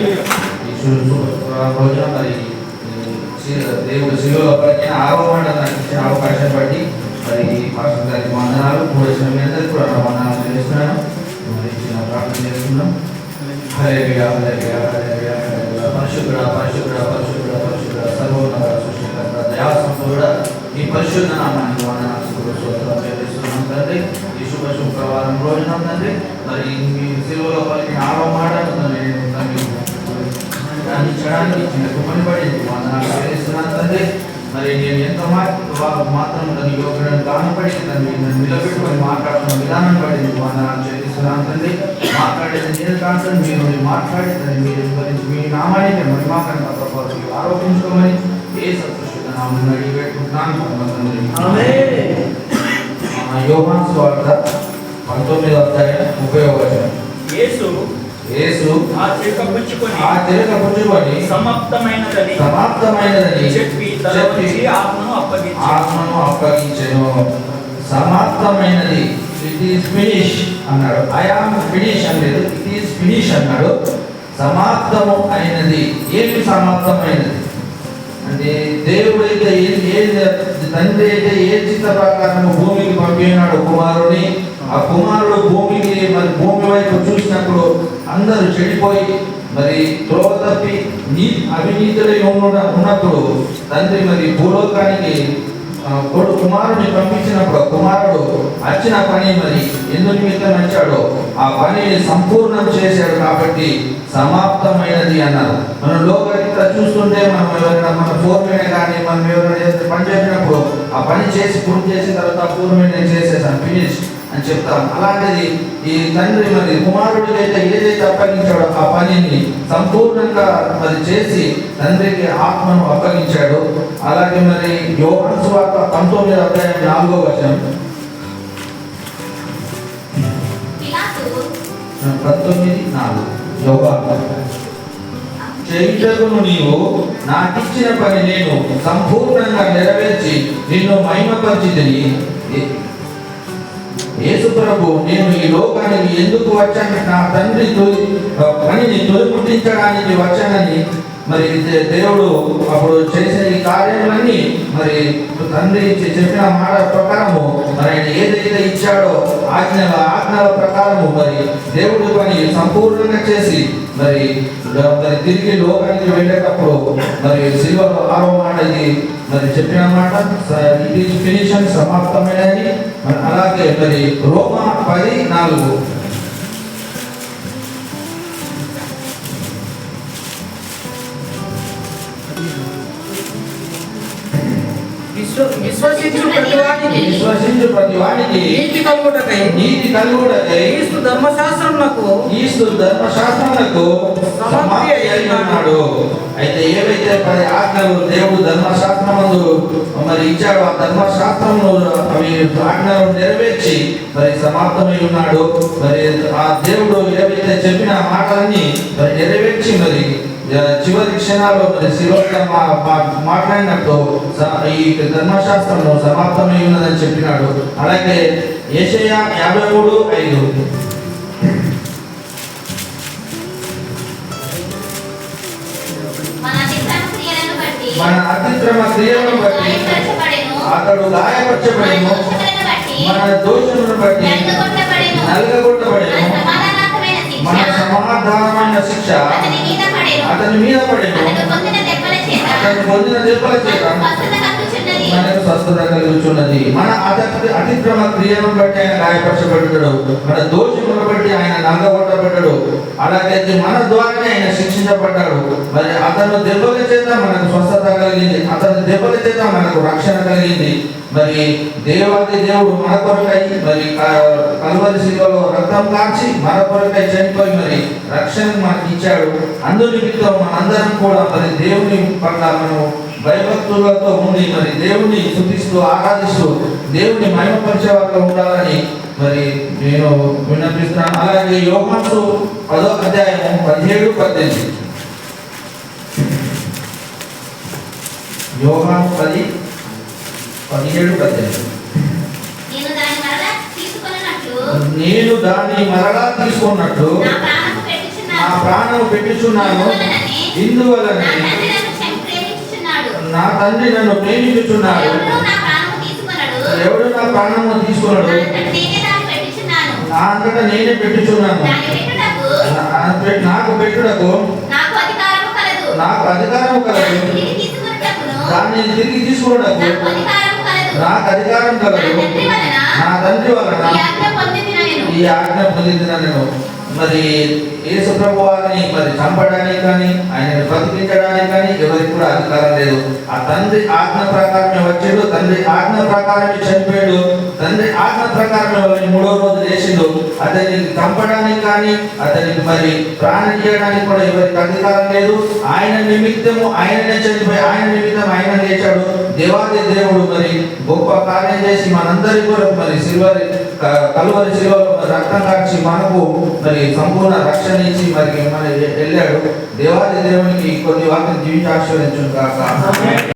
ఈ రోజున మరి దేవుడు శిలువలో పలికిన ఆరో మాట అవకాశం బట్టి మరి పాస్టర్ గారికి వందనాలు కూడిన మీ అందరికీ కూడా వందనాలు తెలుస్తున్నాను మరి చిన్న ప్రార్థన చేస్తున్నాం హల్లెలూయా హల్లెలూయా హల్లెలూయా హల్లెలూయా పరిశుభ్ర పరిశుభ్ర పరిశుభ్ర పరిశుభ్ర సర్వోన్నత సృష్టికర్త దయా సంపూర్ణ ఈ పరిశుద్ధ నామానికి వందనాలు స్తుతులు, స్తోత్రాలు తండ్రి ఈ శుభ శుక్రవారం రోజున తండ్రి మరి మీ సిలువలో పలికిన ఆరో మాట చిన్న కుమ్మని పడింది వందనాలు చెల్లిస్తున్నాను తండ్రి మరి నేను ఎంత మాత్రం మాత్రం నన్ను నిలబెట్టుకొని మాట్లాడుతున్న విధానం పడింది వందనాలు చెల్లిస్తున్నాను తండ్రి మాట్లాడేది నేను కాదు మీరు మాట్లాడి దాన్ని మీరు గురించి మీ నామాన్ని మహిమాకరణ తప్పవచ్చు ఆరోపించుకోమని ఏ సంతృష్ట నామని అడిగి పెట్టుకుంటున్నాను. పరమ తండ్రి ఆ యోహాను స్వార్థ పంతొమ్మిది అధ్యాయం యేసు యేసు ఆ పుచ్చుకొని ఆ తిరగ పుచ్చుకొని సమాప్తమైనదని సమాప్తమైనదని చెప్పి చెప్పి ఆత్మను అప్పగించి ఆత్మను అప్పగించెను. సమాప్తమైనది. ఇట్ ఈస్ ఫినిష్ అన్నాడు. ఐ ఆమ్ ఫినిష్ అనలేదు. ఇట్ ఈస్ ఫినిష్ అన్నాడు. సమాప్తము అయినది. ఏమి సమాప్తమైనది? అంటే దేవుడు అయితే ఏ ఏ తండ్రి అయితే ఏ చిత్త ప్రకారం భూమికి పంపినాడు కుమారుని? ఆ కుమారుడు భూమికి మరి భూమి వైపు చూసినప్పుడు అందరూ చెడిపోయి మరి త్రోవ తప్పి నీ అవినీతులై ఉన్నప్పుడు తండ్రి మరి భూలోకానికి కొడు కుమారుని పంపించినప్పుడు కుమారుడు వచ్చిన పని మరి ఎందు నిమిత్తం వచ్చాడో ఆ పనిని సంపూర్ణం చేశాడు కాబట్టి సమాప్తమైనది అన్నారు. మనం లోకరీత్యా చూస్తుంటే మనం ఎవరైనా మన ఫోర్మెన్ కానీ మనం ఎవరైనా చేస్తే పని చేసినప్పుడు ఆ పని చేసి పూర్తి చేసిన తర్వాత పూర్వమైన చేసేసాం ఫినిష్ అని చెప్తాం అలాంటిది ఈ తండ్రి మరి కుమారుడికి అయితే ఏదైతే అప్పగించాడో ఆ పనిని సంపూర్ణంగా మరి చేసి తండ్రికి ఆత్మను అప్పగించాడు. అలాగే మరి యోహాను సువార్త పంతొమ్మిది అధ్యాయం నాలుగో వచనం. పంతొమ్మిది నాలుగు. యోహాను చేయుటకును నీవు నాకిచ్చిన పని నేను సంపూర్ణంగా నెరవేర్చి నిన్ను మహిమపరిచితిని. యేసు ప్రభు నేను ఈ లోకానికి ఎందుకు వచ్చాను? నా తండ్రి తొలి పనిని తొలిపుట్టించడానికి వచ్చానని మరి దేవుడు అప్పుడు చేసిన ఈ కార్యములన్నీ మరి తండ్రి చెప్పిన మాట ప్రకారము మరి ఆయన ఏదైతే ఇచ్చాడో ఆజ్ఞల ఆజ్ఞల ప్రకారము మరి దేవుడు పని సంపూర్ణంగా చేసి మరి మరి తిరిగి లోకానికి వెళ్ళేటప్పుడు మరి సిల్వర్ ఆరో మాట ఇది మరి చెప్పిన మాట ఇట్ ఈస్ ఫినిష్ అని సమాప్తమైనది. మరి అలాగే మరి రోమా పది నాలుగు. విశ్వ విశ్వసించు ప్రతివానికి విశ్వసించు ప్రతి వానికి నీతి కలుగుటకై. నీతి కలుగుడకై క్రీస్తు ధర్మశాస్త్రమునకు క్రీస్తు ధర్మశాస్త్రములకు సమాప్తి అయి ఉన్నాడు అయితే ఏవైతే పది ఆజ్ఞలు దేవుడు ధర్మశాస్త్రమందు మరి ఇచ్చాడు ఆ ధర్మశాస్త్రంలో అవి ఆజ్ఞలు నెరవేర్చి మరి సమాప్తమై ఉన్నాడు. మరి ఆ దేవుడు ఏవైతే చెప్పిన మాటలన్నీ మరి నెరవేర్చి మరి చివరి క్షణాల్లో మరి శిలోక మాట్లాడినట్టు ఈ ధర్మశాస్త్రంలో సమాప్తమై ఉన్నదని చెప్పినాడు. అలాగే ఏషయా యాభై మూడు ఐదు. మన అతిక్రమ క్రియలను బట్టి. అతడు మన గాయపరచబడేను మన దోషములను బట్టి నలుగగొట్టబడెను. మన సమాధానమైన శిక్ష అతని మీద పడెను అతను పొందిన దెబ్బల చేత మనకు స్వస్థత కలుగుతున్నది. మన అతి- అతిక్రమ క్రియను బట్టి ఆయన గాయపరచబడ్డాడు. మన దోషమును బట్టి ఆయన నల్లగొట్టబడ్డాడు. అలాగే మన ద్వారానే ఆయన శిక్షించబడ్డాడు. మరి అతను దెబ్బల చేత మనకు స్వస్థత కలిగింది. అతని దెబ్బల చేత మనకు రక్షణ కలిగింది. మరి దేవాది దేవుడు మన కొరకై మరి క- కలువరి శిలువలో రక్తం కాచి మన కొరకై చనిపోయి మరి రక్షణ మనకి ఇచ్చాడు అందు నిమిత్తం మనందరం కూడా మరి దేవుని పట్ల మనము భయభక్తులతో ఉండి మరి దేవుని స్థుతిస్తూ ఆరాధిస్తూ దేవుని మహిమపరిచే ఉండాలని మరి నేను విన్నపిస్తున్నాను. అలాగే యోహాను పదో అధ్యాయం పదిహేడు పద్దెనిమిది. యోహాను పది పదిహేడు పద్దెనిమిది. నేను దాన్ని మరలా తీసుకున్నట్టు నా ప్రాణము పెట్టుచున్నాను. ఇందువలన తండ్రి నన్ను క్షమి ప్రేమించుచున్నాడు నా తండ్రి నన్ను ప్రేమించుచున్నాడు. ఎవడు నా ప్రాణము తీసుకున్నాడు నా అంతట నేనే పెట్టుచున్నాను. నాకు పెట్టుటకు నాకు అధికారం కలదు. దాన్ని తిరిగి తీసుకున్నటకు నాకు అధికారం నా కలదు నా తండ్రి వలన ఈ ఆజ్ఞ పొందిన నేను మరి యేసు ప్రభు వారిని మరి చంపడానికి కానీ ఆయన బ్రతికించడానికి కానీ ఎవరికి కూడా అధికారం లేదు. ఆ తండ్రి ఆజ్ఞ ప్రకారమే వచ్చాడు తండ్రి ఆజ్ఞ ప్రకారమే చనిపోయాడు. తండ్రి ఆజ్ఞ ప్రకారంలో మూడో రోజు లేచిండు. అతన్ని చంపడానికి కానీ అతనికి మరి ప్రాణం చేయడానికి కూడా ఎవరికి అధికారం లేదు. ఆయన నిమిత్తము ఆయననే చనిపోయి ఆయన నిమిత్తం ఆయన లేచాడు. దేవాది దేవుడు మరి గొప్ప కార్యం చేసి మనందరి కూడా మరి సిల్వరి కలువరి సిల్వలో రక్తం కాచి మనకు మరి సంపూర్ణ రక్షణ ఇచ్చి మరి మన వెళ్ళాడు. దేవాది దేవునికి కొద్ది వాక్యం జీవించి ఆశీర్వదించును కాక